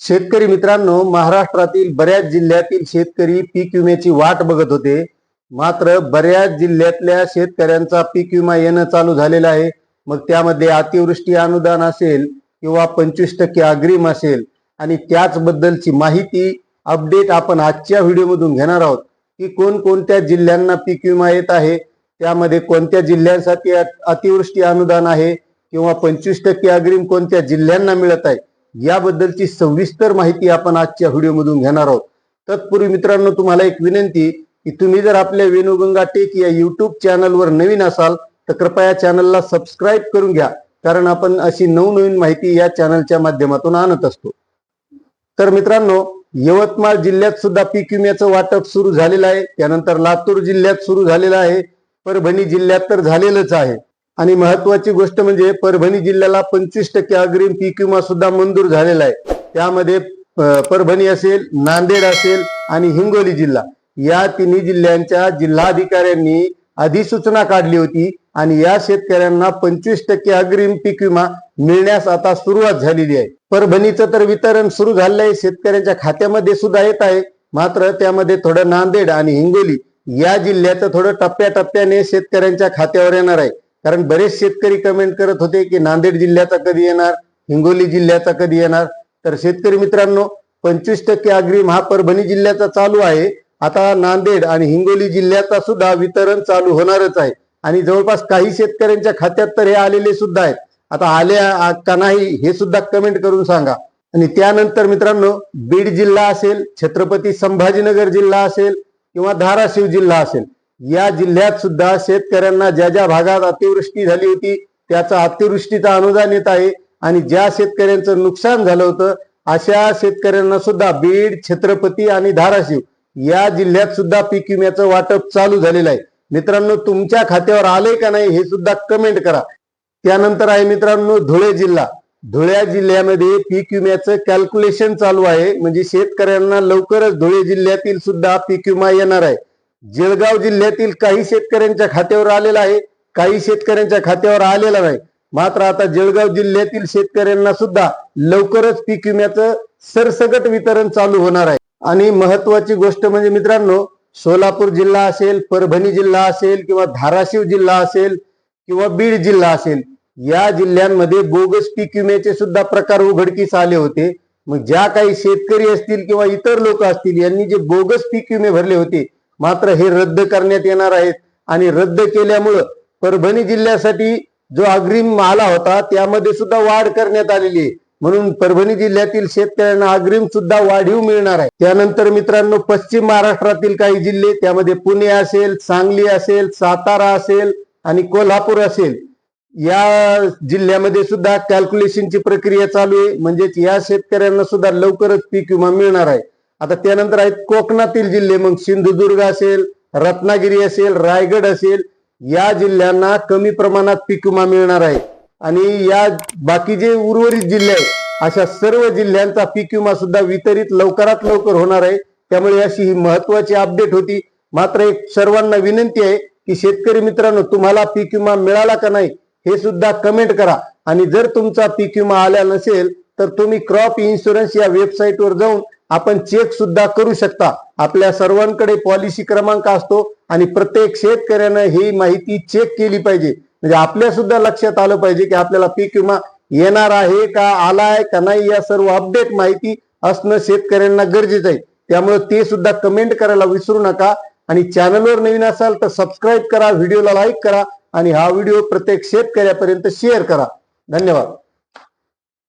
शेतकरी मित्रांनो महाराष्ट्रातील बऱ्याच जिल्ह्यातील शेतकरी पीक विम्याची वाट बघत होते. मात्र बऱ्याच जिल्ह्यातल्या शेतकऱ्यांचा पीक विमा येणं चालू झालेला आहे. मग त्यामध्ये अतिवृष्टी अनुदान असेल किंवा पंचवीस टक्के अग्रिम असेल आणि त्याचबद्दलची माहिती अपडेट आपण आजच्या व्हिडिओमधून घेणार आहोत. की कोणकोणत्या जिल्ह्यांना पीक विमा येत आहे त्यामध्ये कोणत्या जिल्ह्यांसाठी अतिवृष्टी अनुदान आहे किंवा पंचवीस टक्के अग्रिम कोणत्या जिल्ह्यांना मिळत आहे. याबद्दलची सविस्तर माहिती आपण आजच्या व्हिडिओमधून घेणार आहोत. तत्पूर्वी मित्रांनो तुम्हाला एक विनंती की तुम्ही जर आपल्या वेणुगंगा टेक या युट्यूब चॅनलवर नवीन असाल तर कृपया चॅनलला सबस्क्राईब करून घ्या कारण आपण अशी नवनवीन माहिती या चॅनलच्या माध्यमातून आणत असतो. तर मित्रांनो यवतमाळ जिल्ह्यात सुद्धा पीक विम्याचं वाटप सुरू झालेलं आहे. त्यानंतर लातूर जिल्ह्यात सुरू झालेलं आहे. परभणी जिल्ह्यात तर झालेलंच आहे. आणि महत्वाची गोष्ट म्हणजे परभणी जिल्ह्याला पंचवीस टक्के अग्रिम पीक विमा सुद्धा मंजूर झालेला आहे. त्यामध्ये परभणी असेल नांदेड असेल आणि हिंगोली जिल्हा. या तिन्ही जिल्ह्यांच्या जिल्हाधिकाऱ्यांनी अधिसूचना काढली होती आणि या शेतकऱ्यांना पंचवीस टक्के अग्रिम पीक विमा मिळण्यास आता सुरुवात झालेली आहे. परभणीचं तर वितरण सुरू झालेलं आहे शेतकऱ्यांच्या खात्यामध्ये सुद्धा येत आहे. मात्र त्यामध्ये थोडं नांदेड आणि हिंगोली या जिल्ह्याचं थोडं टप्प्याटप्प्याने शेतकऱ्यांच्या खात्यावर येणार आहे. कारण बरेच शेतकरी कमेंट करत होते की नांदेड जिल्ह्याचा कधी येणार हिंगोली जिल्ह्याचा कधी येणार? तर शेतकरी मित्रांनो पंचवीस टक्के अग्रिम हा परभणी जिल्ह्याचा चालू आहे. आता नांदेड आणि हिंगोली जिल्ह्याचा सुद्धा वितरण चालू होणारच आहे. आणि जवळपास काही शेतकऱ्यांच्या खात्यात तर हे आलेले सुद्धा आहेत. आता आल्या का नाही हे सुद्धा कमेंट करून सांगा. आणि त्यानंतर मित्रांनो बीड जिल्हा असेल छत्रपती संभाजीनगर जिल्हा असेल किंवा धाराशिव जिल्हा असेल या जिल्ह्यात सुद्धा शेतकऱ्यांना ज्या ज्या भागात अतिवृष्टी झाली होती त्याचा अतिवृष्टीचा अनुदान येत आहे आणि ज्या शेतकऱ्यांचं नुकसान झालं होतं अशा शेतकऱ्यांना सुद्धा बीड छत्रपती आणि धाराशिव या जिल्ह्यात सुद्धा पीक विम्याचं वाटप चालू झालेलं आहे. मित्रांनो तुमच्या खात्यावर आलंय का नाही हे सुद्धा कमेंट करा. त्यानंतर आहे मित्रांनो धुळे जिल्हा. धुळे जिल्ह्यामध्ये पीक विम्याचं कॅल्क्युलेशन चालू आहे. म्हणजे शेतकऱ्यांना लवकरच धुळे जिल्ह्यातील सुद्धा पीक विमा येणार आहे. जळगाव जिल्ह्यातील काही शेतकऱ्यांच्या खात्यावर आलेला आहे. काही शेतकऱ्यांच्या खात्यावर आलेला नाही. मात्र आता जळगाव जिल्ह्यातील शेतकऱ्यांना सुद्धा लवकरच पीक विम्याचं सरसगट वितरण चालू होणार आहे. आणि महत्वाची गोष्ट म्हणजे मित्रांनो सोलापूर जिल्हा असेल परभणी जिल्हा असेल किंवा धाराशिव जिल्हा असेल किंवा बीड जिल्हा असेल या जिल्ह्यांमध्ये बोगस पीक विम्याचे सुद्धा प्रकार उघडकीस आले होते. मग ज्या काही शेतकरी असतील किंवा इतर लोक असतील यांनी जे बोगस पीक विमे भरले होते मात्र हे रद्द करण्यात येणार आहेत. आणि रद्द केल्यामुळं परभणी जिल्ह्यासाठी जो अग्रिम आला होता त्यामध्ये सुद्धा वाढ करण्यात आलेली आहे. म्हणून परभणी जिल्ह्यातील शेतकऱ्यांना अग्रिम सुद्धा वाढीव मिळणार आहे. त्यानंतर मित्रांनो पश्चिम महाराष्ट्रातील काही जिल्हे त्यामध्ये पुणे असेल सांगली असेल सातारा असेल आणि कोल्हापूर असेल या जिल्ह्यामध्ये सुद्धा कॅल्क्युलेशनची प्रक्रिया चालू आहे. म्हणजेच या शेतकऱ्यांना सुद्धा लवकरच पीक विमा मिळणार आहे. आता त्यानंतर आहेत कोकणातील जिल्हे मग सिंधुदुर्ग असेल रत्नागिरी असेल रायगड असेल या जिल्ह्यांना कमी प्रमाणात पीक विमा मिळणार आहे. आणि या बाकी जे उर्वरित जिल्हे आहेत अशा सर्व जिल्ह्यांचा पीक विमा सुद्धा वितरित लवकरात लवकर होणार आहे. त्यामुळे अशी ही महत्वाची अपडेट होती. मात्र एक सर्वांना विनंती आहे की शेतकरी मित्रांनो तुम्हाला पीक विमा मिळाला का नाही हे सुद्धा कमेंट करा. आणि जर तुमचा पीक विमा आला नसेल तर तुम्ही क्रॉप इन्शुरन्स या वेबसाईटवर जाऊन आपण चेक सुद्धा करू शकता. आपल्या सर्वांकडे पॉलिसी क्रमांक असतो आणि प्रत्येक शेतकऱ्यानं ही माहिती चेक केली पाहिजे. म्हणजे आपल्या सुद्धा लक्षात आलं पाहिजे की आपल्याला पीक विमा येणार आहे का आलाय का नाही या सर्व अपडेट माहिती असणं शेतकऱ्यांना गरजेचं आहे. त्यामुळे ते सुद्धा कमेंट करायला विसरू नका. आणि चॅनलवर नवीन असाल तर सबस्क्राईब करा व्हिडिओला लाईक करा आणि हा व्हिडिओ प्रत्येक शेतकऱ्यापर्यंत शेअर करा. धन्यवाद.